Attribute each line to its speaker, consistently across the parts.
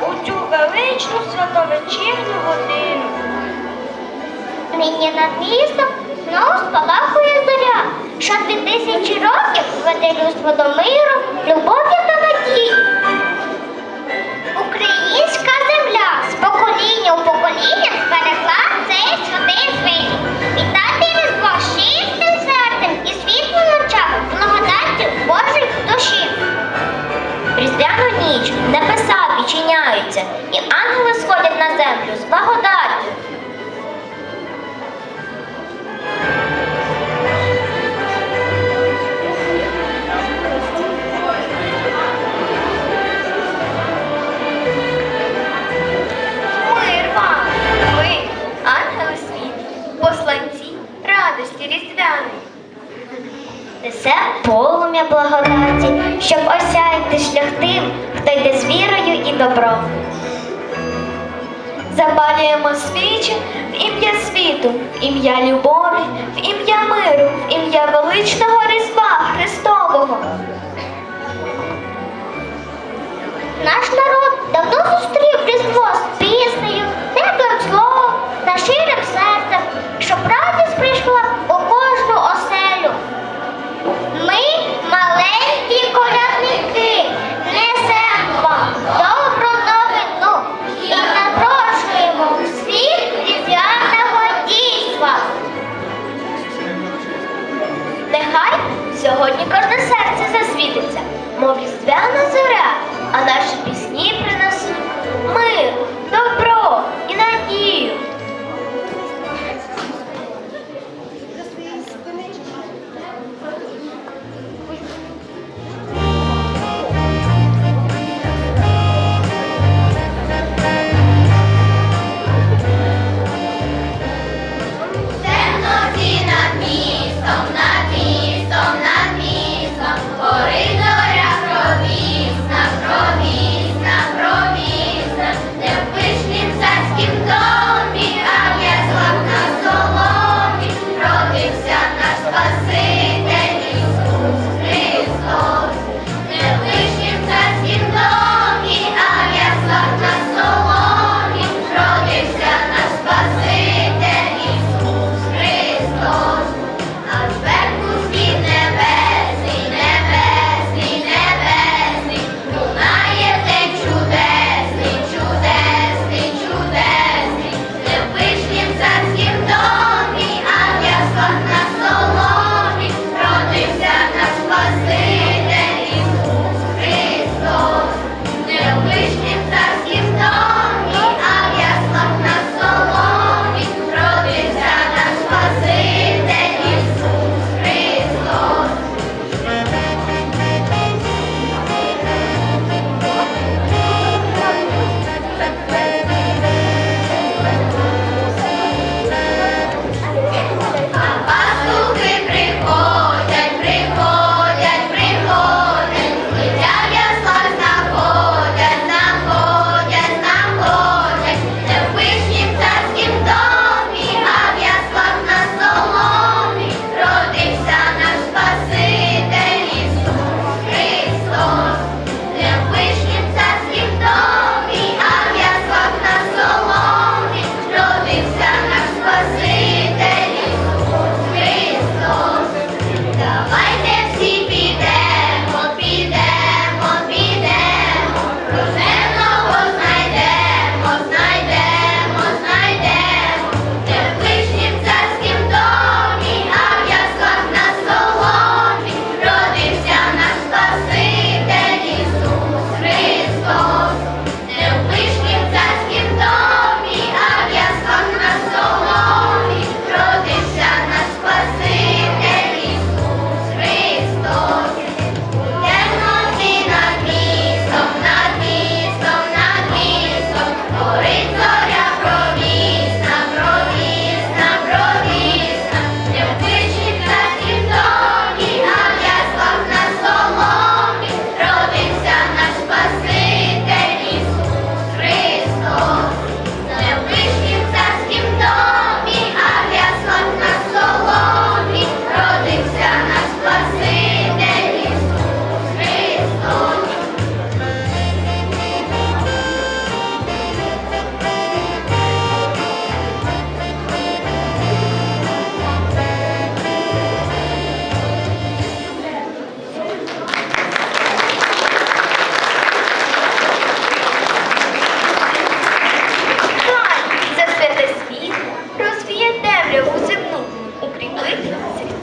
Speaker 1: У цю величну святовечірню годину. Нині над містом знову
Speaker 2: спалахує зоря, що дві тисячі років веде людство
Speaker 1: до миру, любов. щоб осяяти шлях тим, хто йде з вірою і добром.
Speaker 2: Запалюємо свічі в ім'я світу, в ім'я любові, в ім'я миру, в ім'я.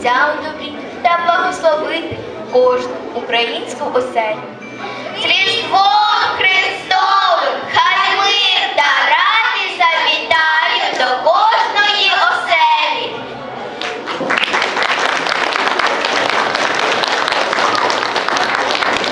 Speaker 1: Життя добрі та благословити кожну українську оселю.
Speaker 3: Різдвом!